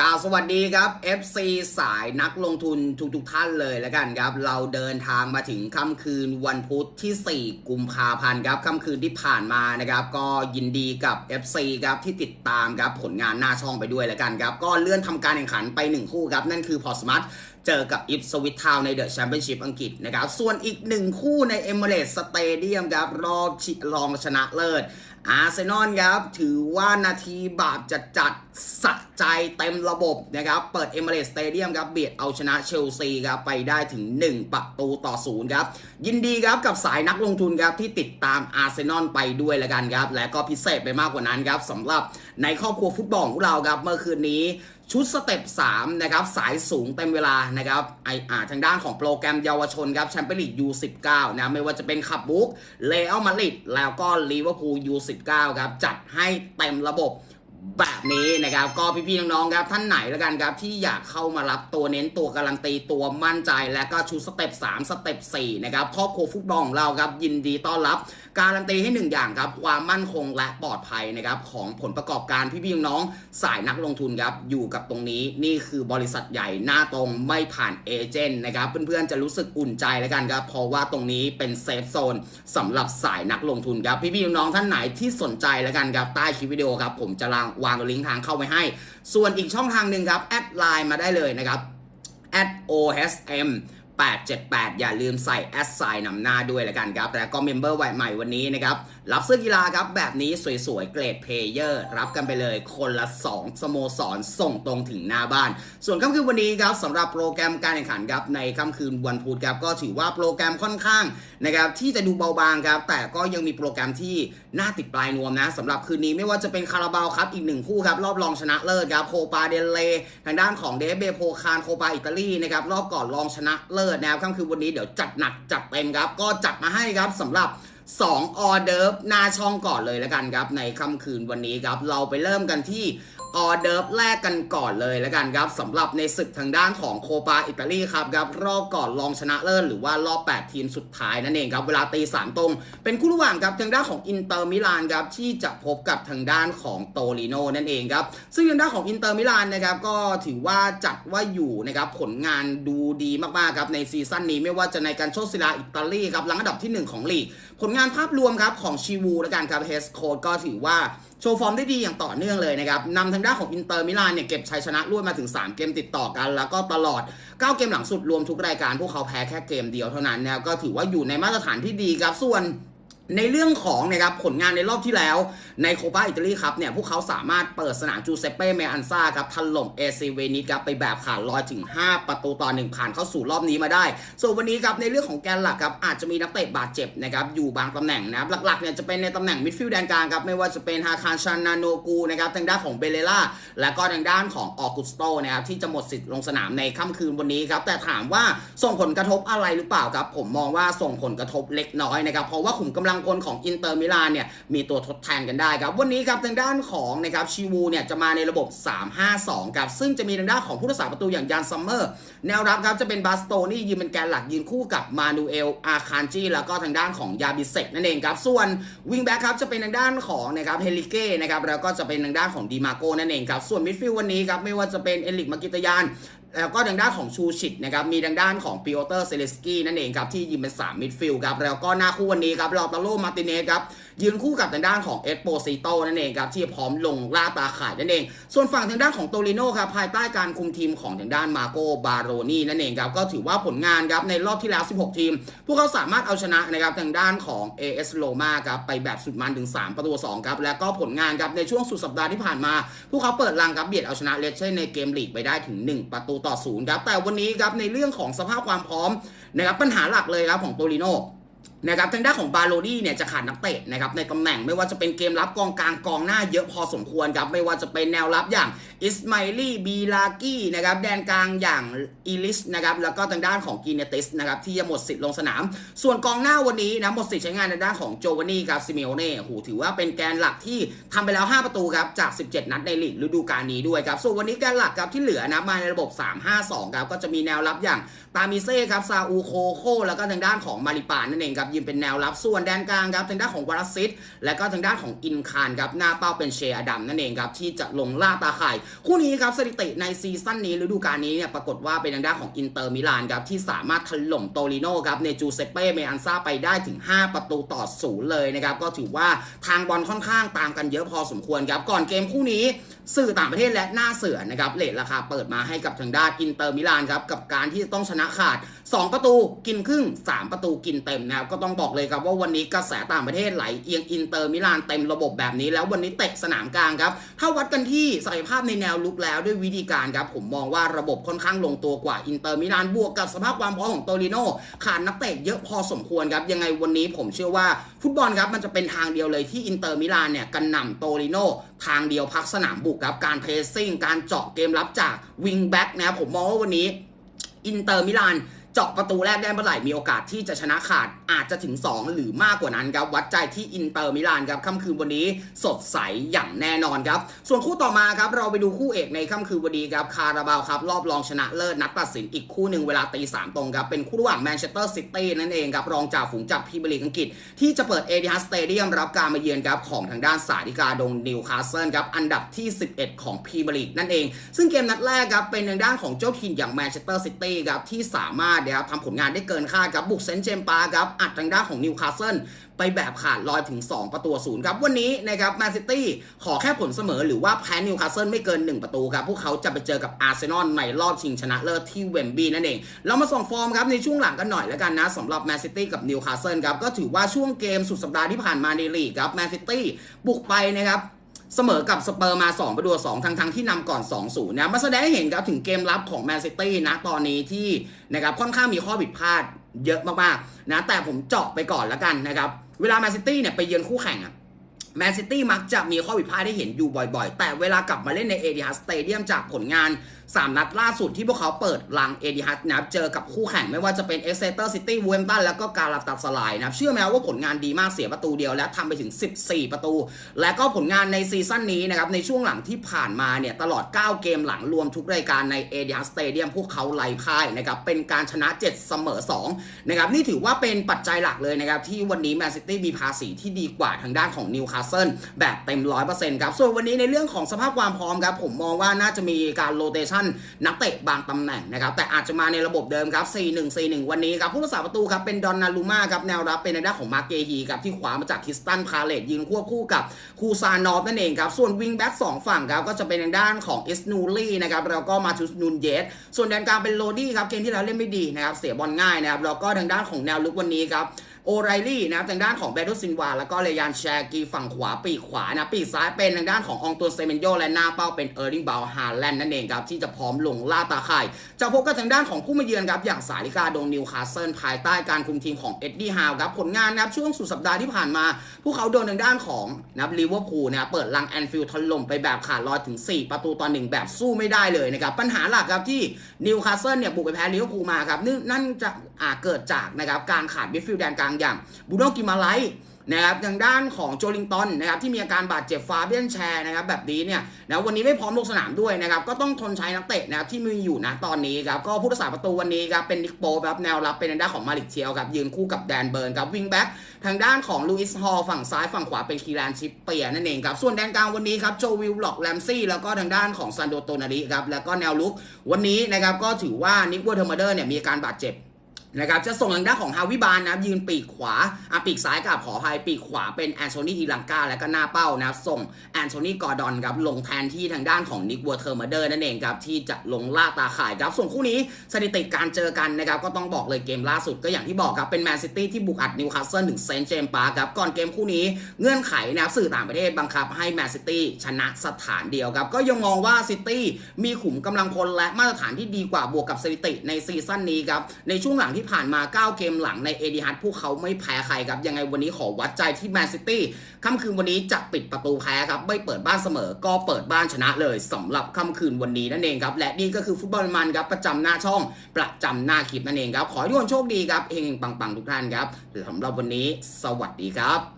กล่าวสวัสดีครับ FC สายนักลงทุนทุกๆทท่านเลยแล้วกันครับ เราเดินทางมาถึงค่ำคืนวันพุธที่ 4 กุมภาพันธ์ครับค่ำคืนที่ผ่านมานะครับ ก็ยินดีกับ FC ครับที่ติดตามครับผลงานหน้าช่องไปด้วยแล้วกันครับ ก็เลื่อนทำการแข่งขันไป 1 คู่ครับ นั่นคือพอสมัตเจอกับอิฟสวิตทาวในเดอะแชมเปี้ยนชิพอังกฤษนะครับ ส่วนอีกหนึ่งคู่ในเอมิเรตสเตเดียมครับรอบชิรองชนะเลิศอาร์เซนอลครับถือว่านาทีบาปจัดจัด สะใจเต็มระบบนะครับ เปิดเอเมเรสเตเดียมครับเบียดเอาชนะเชลซีครับไปได้ถึง 1 ประตูต่อศูนย์ครับ ยินดีครับกับสายนักลงทุนครับที่ติดตามอาร์เซนอลไปด้วยล้วกันครับ และก็พิเศษไปมากกว่านั้นครับสำหรับในครอบครัวฟุตบอลของเราครับเมื่อคืนนี้ชุดสเต็ป3นะครับสายสูงเต็มเวลานะครับไออาทางด้านของโปรแกรมเยาวชนครับแชมเปี้ยนลีก U19 นะไม่ว่าจะเป็นขับบุ๊กเลอัลมาดริดแล้วก็ลิเวอร์พูล U19 ครับจัดให้เต็มระบบ นี้นะครับก็พี่ๆน้องๆครับท่านไหนแล้วกันครับที่อยากเข้ามารับตัวเน้นตัวการันตีตัวมั่นใจและก็ชุดสเต็ป3สเต็ป4นะครับครอบครัวฟุตบอลของเราครับยินดีต้อนรับ การันตีให้หนึ่งอย่างครับความมั่นคงและปลอดภัยนะครับของผลประกอบการพี่ๆน้องสายนักลงทุนครับอยู่กับตรงนี้นี่คือบริษัทใหญ่หน้าตรงไม่ผ่านเอเจนต์นะครับเพื่อนๆจะรู้สึกอุ่นใจแล้วกันครับเพราะว่าตรงนี้เป็นเซฟโซนสำหรับสายนักลงทุนครับพี่ๆน้องท่านไหนที่สนใจแล้วกันครับใต้คลิปวิดีโอครับผมจะวางลิงก์ทางเข้าไว้ให้ ส่วนอีกช่องทางหนึ่งครับแอดไลน์มาได้เลยนะครับ at osm 878 อย่าลืมใส่แอดไซน์นำหน้าด้วยละกันครับแล้วก็เมมเบอร์ใหม่วันนี้นะครับ รับเสื้อกีฬาครับ แบบนี้สวยๆ เกรดเพลเยอร์ รับกันไปเลยคนละ 2 สโมสรส่งตรงถึงหน้าบ้าน ส่วนค่ำคืนวันนี้ครับสำหรับโปรแกรมการแข่งขันครับในค่ำคืนวันพุธครับก็ถือว่าโปรแกรมค่อนข้างนะครับที่จะดูเบาบางครับแต่ก็ยังมีโปรแกรมที่น่าติดปลายนวมนะสำหรับคืนนี้ไม่ว่าจะเป็นคาราบาวครับอีกหนึ่งคู่ครับรอบรองชนะเลิศครับโคปาเดลเลทางด้านของเดฟเบโพคารโคปาอิตาลีนะครับรอบก่อนรองชนะเลิศนะครับค่ำคืนวันนี้เดี๋ยวจัดหนักจัดเต็มครับ ก็จัดมาให้ครับสำหรับ2ออเดิร์ฟหน้าช่องก่อนเลยแล้วกันครับ ในค่ำคืนวันนี้ครับ เราไปเริ่มกันที่ ออเดิร์ฟแรกกันก่อนเลยแล้วกันครับสำหรับในศึกทางด้านของโคปาอิตาลีครับครับรอบก่อนรองชนะเลิศหรือว่ารอบ 8 ทีมสุดท้ายนั่นเองครับเวลาตีสามตรง เป็นคู่ระหว่างครับทางด้านของอินเตอร์มิลานครับที่จะพบกับทางด้านของโตริโนนั่นเองครับซึ่งทางด้านของอินเตอร์มิลานนะครับก็ถือว่าจัดว่าอยู่นะครับผลงานดูดีมากๆครับในซีซั่นนี้ไม่ว่าจะในการโชคศิลาอิตาลีครับหลังอันดับที่ 1 ของลีกผลงานภาพรวมครับของชิวูและกันครับเฮสโคดก็ถือว่า โชว์ฟอร์มได้ดีอย่างต่อเนื่องเลยนะครับนำทางด้านของอินเตอร์มิลานเนี่ยเก็บชัยชนะรวดมาถึง 3 เกมติดต่อกัน แล้วก็ตลอด 9 เกมหลังสุดรวมทุกรายการ พวกเขาแพ้แค่เกมเดียวเท่านั้นนะครับก็ถือว่าอยู่ในมาตรฐานที่ดีครับส่วน ในเรื่องของนะครับผลงานในรอบที่แล้วในโคปาอิตาลีครับเนี่ยพวกเขาสามารถเปิดสนามจูเซเป้เมอันซาครับถล่มเอซีเวนิสครับไปแบบขาดลอยถึง 5 ประตูต่อ1ผ่านเข้าสู่รอบนี้มาได้ ส่วนวันนี้ครับในเรื่องของแกนหลักครับอาจจะมีนักเตะบาดเจ็บนะครับอยู่บางตำแหน่งนะครับหลักๆเนี่ยจะเป็นในตำแหน่งมิดฟิลด์แดนกลางครับไม่ว่าจะเป็นฮาคารชานาโนกูนะครับทางด้านของเบเลล่าและก็ทางด้านของออกุสโตนะครับที่จะหมดสิทธิ์ลงสนามในค่ำคืนวันนี้ครับแต่ถามว่าส่งผลกระทบอะไรหรือเปล่าครับผมมองว่าส่งผลกระทบเล็กน้อยนะครับเพราะว่าขุมกำลังพลของอินเตอร์มิลานเนี่ยมีตัวทดแทนกันได้ครับ วันนี้ครับทางด้านของนะครับชิวูเนี่ยจะมาในระบบ 3-5-2ครับซึ่งจะมีทางด้านของผู้รักษาประตูอย่างยานซัมเมอร์แนวรับครับจะเป็นบาสโตนี่ยืนเป็นแกนหลักยืนคู่กับมานูเอลอาคานจีแล้วก็ทางด้านของยาบิเซกนั่นเองครับส่วนวิงแบ็กครับจะเป็นทางด้านของนะครับเฮลิเก้นะครับแล้วก็จะเป็นทางด้านของดีมาโกนั่นเองครับส่วนมิดฟิลด์วันนี้ครับไม่ว่าจะเป็นเอลิกมากิตยานแล้วก็ทางด้านของชูชิตนะครับ มีทางด้านของปิโอเตอร์เซเลสกี้นั่นเองครับ ที่ยิงเป็น3มิดฟิลด์ครับ แล้วก็หน้าคู่วันนี้ครับลอตาโลมาติเนสครับ ยืนคู่กับทางด้านของเอสโปซิโตนั่นเองครับที่พร้อมลงล่าตาข่ายนั่นเอง ส่วนฝั่งทางด้านของโตลิโนครับภายใต้การคุมทีมของทางด้านมาโกบาโรนีนั่นเองครับก็ถือว่าผลงานครับในรอบที่แล้ว 16 ทีม พวกเขาสามารถเอาชนะนะครับทางด้านของ AS Roma ครับไปแบบสุดมันถึง 3 ประตู2ครับแล้วก็ผลงานครับในช่วงสุดสัปดาห์ที่ผ่านมา พวกเขาเปิดรังครับเบียดเอาชนะเลเช่ในเกมลีกไปได้ถึง 1 ประตูต่อ0ครับแต่วันนี้ครับในเรื่องของสภาพความพร้อมนะครับปัญหาหลักเลยครับของโตลิโน นะครับทางด้านของบาโลนี่เนี่ยจะขาดนักเตะนะครับในตำแหน่งไม่ว่าจะเป็นเกมรับกองกลางกองหน้าเยอะพอสมควรครับไม่ว่าจะเป็นแนวรับอย่าง อิสมาลีบีลากี้นะครับแดนกลางอย่างอีลิสนะครับแล้วก็ทางด้านของกีเนติสนะครับที่จะหมดสิทธิ์ลงสนาม ส่วนกองหน้าวันนี้นะหมดสิทธิ์ใช้งานในด้านของโจวานี่ครับซิเมโอเน่โหถือว่าเป็นแกนหลักที่ทำไปแล้ว 5 ประตูครับจาก 17 นัดในลีกฤดูกาลนี้ด้วยครับส่วนวันนี้แกนหลักครับที่เหลือนะมาในระบบ 3-5-2ครับก็จะมีแนวรับอย่างตามิเซ่ครับซาอูโคโคแล้วก็ทางด้านของมาริปานนั่นเองครับยืนเป็นแนวรับส่วนแดนกลางครับทางด้านของวารซิตและก็ทางด้านของอินคานครับหน้าเป้าเป็นเชอดัมนั่นเองครับที่จะลงล่าตาข่ายคู่นี้ครับสถิติในซีซั่นนี้ฤดูกาลนี้เนี่ยปรากฏว่าเป็นทางด้านของอินเตอร์มิลานครับที่สามารถถล่มโตริโน่ครับในจูเซเป้เมอันซาไปได้ถึง 5 ประตูต่อศูนย์เลยนะครับก็ถือว่าทางบอลค่อนข้างตามกันเยอะพอสมควรครับก่อนเกมคู่นี้ สื่อต่างประเทศและหน้าเสือนะครับเลทราคาเปิดมาให้กับทางด้านอินเตอร์มิลานครับกับการที่ต้องชนะขาด 2 ประตูกินครึ่ง 3 ประตูกินเต็มนะครับก็ต้องบอกเลยครับว่าวันนี้กระแสต่างประเทศไหลเอียงอินเตอร์มิลานเต็มระบบแบบนี้ แล้ววันนี้เตะสนามกลางครับถ้าวัดกันที่ศักยภาพในแนวลุกแล้วด้วยวิธีการครับผมมองว่าระบบค่อนข้างลงตัวกว่าอินเตอร์มิลานบวกกับสภาพความพร้อมของโตริโนขาดนักเตะเยอะพอสมควรครับยังไงวันนี้ผมเชื่อว่าฟุตบอลครับมันจะเป็นทางเดียวเลยที่อินเตอร์มิลานเนี่ยกันนำโตริโนทางเดียวพักสนามบุกครับการเพรสซิ่ง การเจาะเกมรับจากวิงแบ็กนะครับผมมองว่าวันนี้อินเตอร์มิลาน เจาะประตูแรกได้เมื่อไหร่มีโอกาสที่จะชนะขาดอาจจะถึง 2 หรือมากกว่านั้นครับวัดใจที่อินเตอร์มิลานครับค่ำคืนวันนี้สดใสอย่างแน่นอนครับส่วนคู่ต่อมาครับเราไปดูคู่เอกในค่ำคืนวันนี้ครับคาราบาวครับรอบรองชนะเลิศนัดตัดสินอีกคู่หนึ่งเวลาตีสามตรงครับเป็นคู่ระหว่างแมนเชสเตอร์ซิตี้นั่นเองครับรองจากฝูงจากพรีเมียร์ลีกอังกฤษ ที่จะเปิดเอเดียสเตเดียมรับการมาเยือนครับของทางด้านสาธิกาดงนิวคาสเซิลครับอันดับที่ 11 ของพรีเมียร์ลีกนั่นเอง ซึ่งเกมนัดแรกครับเป็นทางด้านของเจ้าถิ่นอย่างแมนเชสเตอร์ซิตี้ครับที่สามารถนะครับทำผลงานได้เกินคาดครับบุกเซนเจมปาครับอัดทางด้านของนิวคาสเซิลไปแบบขาดลอยถึง 2 ประตูศูนย์ครับ วันนี้นะครับแมนซิตี้ขอแค่ผลเสมอหรือว่าแพ้นิวคาสเซิลไม่เกิน 1 ประตูครับ พวกเขาจะไปเจอกับอาร์เซนอลในรอบชิงชนะเลิศที่เวมบีนั่นเอง เรามาส่องฟอร์มครับ ในช่วงหลังกันหน่อยแล้วกันนะสำหรับแมนซิตี้กับนิวคาสเซิลครับ ก็ถือว่าช่วงเกมสุดสัปดาห์ที่ผ่านมาในลีกครับแมนซิตี้บุกไปนะครับ เสมอกับสเปอร์มา2ประตู2ทั้งทั้งที่นำก่อน 2-0นะมาแสดงให้เห็นครับถึงเกมรับของแมนซิตี้นะตอนนี้ที่นะครับค่อนข้างมีข้อผิดพลาดเยอะมากๆนะแต่ผมเจาะไปก่อนแล้วกันนะครับ เวลาแมนซิตี้เนี่ยไปเยือนคู่แข่งอะ แมนซิตี้มักจะมีข้อผิดพลาดได้เห็นอยู่บ่อยๆ แต่เวลากลับมาเล่นในเอ i ิฮัสสเตเดียมจากผลงาน 3 นัดล่าสุดที่พวกเขาเปิดลังเอ i ิฮัสนะครับเจอกับคู่แข่งไม่ว่าจะเป็นเอ็กเซเตอร์ซิตี้วูเอมตันแล้วก็การาตัสลายนะครับเชื่อไหมว่าผลงานดีมากเสียประตูเดียวและทำไปถึง 14 ประตู และก็ผลงานในซีซั่นนี้นะครับในช่วงหลังที่ผ่านมาเนี่ยตลอด 9 เกมหลังรวมทุกรายการในเอ i ิฮัสสเตเดียมพวกเขาไล่พ่ายนะครับเป็นการชนะ 7 เสมอ2นะครับนี่ถือว่าเป็นปัจจัยหลักเลยนะครับที่วันนี้แมนซิตี้มีภาษีที่ดีกว่าทางด้านของนิวคาสเซิลแบบเต็ม 100%ครับ ส่วนวันนี้ในเรื่องของสภาพความพร้อมครับ ผมมองว่าน่าจะมีการโรเตชันนักเตะบางตำแหน่งนะครับ แต่อาจจะมาในระบบเดิมครับ 4-1-4-1 วันนี้ครับ ผู้รักษาประตูครับเป็นดอนนารูมาครับ แนวรับเป็นในด้านของมาเกฮีครับที่ขวามาจากคิสตันพาเลตยืนควบคู่กับคูซานอฟนั่นเองครับ ส่วนวิงแบ็กสองฝั่งครับก็จะเป็นในด้านของอิสนูลี่นะครับแล้วก็มาทูสนูนเยสส่วนแดนกลางเป็นโรดี้ครับเกมที่แล้วเล่นไม่ดีนะครับเสียบอลง่ายนะครับแล้วก็ทางด้านของแนวลุกวันนี้ครับโอไรลี่นะทางด้านของเบโดซินวาแล้วก็เลยานแชกีฝั่งขวาปีกขวานะปีกซ้ายเป็นทางด้านขององตัวเซเมนโยและหน้าเป้าเป็นเออร์ลิงบาลฮาแลนด์นั่นเองครับที่จะพร้อมลงล่าตาข่ายจะพบกับทางด้านของผู้มาเยือนครับอย่างสาลิกาดงนิวคาสเซิลภายใต้การคุมทีมของเอ็ดดี้ฮาวครับผลงานนะครับช่วงสุดสัปดาห์ที่ผ่านมา พวกเขาโดนทางด้านของนะครับลิเวอร์พูลนะเปิดลังแอนฟิลด์ถล่มไปแบบขาดลอยถึง 4 ประตูต่อหนึ่งแบบสู้ไม่ได้เลยนะครับปัญหาหลักครับที่นิวคาสเซิลเนี่ยบุกไปแพ้ลิเวอร์พูลมาครับนั่นจะ เกิดจากนะครับการขาดมิดฟิลด์แดนกลางอย่างบูโนกิมาไลนะครับทางด้านของโจลิงตันนะครับที่มีอาการบาดเจ็บฟาเบียนแชร์นะครับแบบนี้เนี่ยนะวันนี้ไม่พร้อมลงสนามด้วยนะครับก็ต้องทนใช้นักเตะนะครับที่มีอยู่นะตอนนี้ครับก็ผู้รักษาประตูวันนี้ครับเป็นนิกโปครับแนวรับเป็นทางด้านของมาริกเชียวครับยืนคู่กับแดนเบิร์นครับวิงแบ็กทางด้านของลูอิสฮอลฝั่งซ้ายฝั่งขวาเป็นคีรานชิปเปียนั่นเองครับส่วนแดนกลางวันนี้ครับโจวิลล็อกแลมซี่แล้วก็ทางด้านของซันโดโตนาริครับแล้วก็แนวลุกวันนี้นะครับก็ถือว่านิกเวอร์เทอร์มาเดอร์เนี่ยมีอาการบาดเจ็บ นะครับจะส่งทางด้านของฮาวิบานนะครับยืนปีกขวาอะปีกซ้ายกับขอภัยปีกขวาเป็นแอนโทนีอีลังกาและก็หน้าเป้านะครับส่งแอนโทนีกอร์ดอนครับลงแทนที่ทางด้านของนิกวัวเทอร์มาเดอร์นั่นเองครับที่จะลงล่าตาข่ายครับส่วนคู่นี้สถิติการเจอกันนะครับก็ต้องบอกเลยเกมล่าสุดก็อย่างที่บอกครับเป็นแมนซิตี้ที่บุกอัดนิวคาสเซิลถึงเซนต์เจมส์ปาร์ครับก่อนเกมคู่นี้เงื่อนไขนะครับสื่อต่างประเทศบังคับให้แมนซิตี้ชนะสถานเดียวครับก็ยังมองว่าซิตี้มีขุมกำลังพลและมาตรฐานที่ดีกว่าบวกกับสถิติในซีซั่นนี้ครับในช่วงหลังที่ผ่านมา 9 เกมหลังในเอดิฮัตพวกเขาไม่แพ้ใครครับ ยังไงวันนี้ขอวัดใจที่แมนซิตี้ค่ำคืนวันนี้จะปิดประตูแพ้ครับ ไม่เปิดบ้านเสมอ ก็เปิดบ้านชนะเลยสำหรับค่ำคืนวันนี้นั่นเองครับ และนี่ก็คือฟุตบอลมันครับประจำหน้าช่องประจำหน้าคลิปนั่นเองครับ ขอให้ทุกคนโชคดีครับเฮงๆปังๆทุกท่านครับสำหรับวันนี้ สวัสดีครับ